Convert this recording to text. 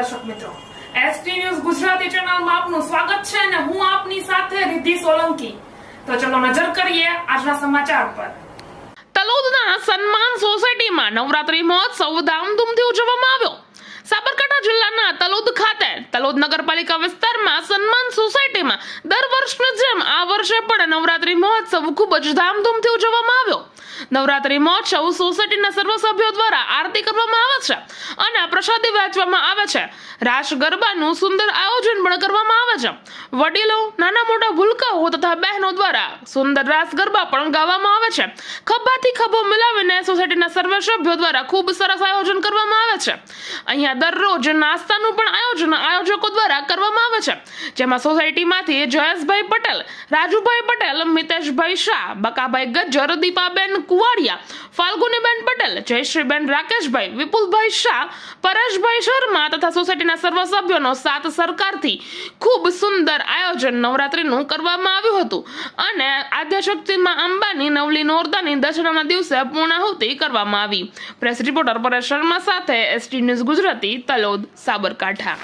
દર્શક મિત્રો. ST news Gujarati ચેનલમાં આપનું સ્વાગત છે અને હું આપની સાથે રિદ્ધિ સોલંકી. તો ચલો નજર કરીએ આજના સમાચાર પર. તલોદના સન્માન સોસાયટીમાં નવરાત્રી મહોત્સવ ધામધૂમથી ઉજવવામાં આવ્યો. સાબરકાંઠા જિલ્લાના તલોદ ખાતે, તલોદ નગરપાલિકા વિસ્તારમાં સન્માન સોસાયટીમાં દર વર્ષની જેમ આ વર્ષે પણ નવરાત્રી મહોત્સવ ખૂબ જ ધામધૂમથી ઉજવવામાં આવ્યો. નવરાત્રી મહોત્સવ સોસાયટીના સર્વ સભ્યો દ્વારા આરતી કરવામાં આવે છે અને પ્રસાદી વહેંચવામાં આવે છે. રાસ ગરબાનું સુંદર આયોજન પણ કરવામાં આવે છે. વડીલો, નાના મોટા ભૂલકાઓ તથા બહેનો દ્વારા સુંદર રાસ ગરબા પણ ગાવામાં આવે છે. ખભાથી ખભો મિલાવીને સોસાયટીના સર્વ સભ્યો દ્વારા ખૂબ સરસ આયોજન કરવામાં આવે છે. અહીંયા દરરોજ નાસ્તાનું પણ આયોજન આયોજકો દ્વારા કરવામાં આવે છે. જેમાં સોસાયટીમાંથી જયેશભાઈ પટેલ, રાજુભાઈ પટેલ, મિતેશભાઈ શાહ, બકાભાઈ ગજ્જર, દીપાબેન કુવાડિયા, ફાલ્ગુનીબેન પટેલ, જયશ્રીબેન રાકેશભાઈ, વિપુલભાઈ શાહ, પરેશભાઈ શર્મા તથા સોસાયટીના સર્વ સભ્યોનો સાથ સરકારથી ખૂબ સુંદર આયોજન નવરાત્રીનું કરવામાં આવ્યું હતું. અને આદ્યશક્તિમાં અંબાની નવલી નોરતાની દશરાના દિવસે પૂર્ણાહુતિ કરવામાં આવી. પ્રેસ રિપોર્ટર પરેશ શર્મા સાથે એસટી ન્યૂઝ ગુજરાતી તલોદ સાબરકાંઠા.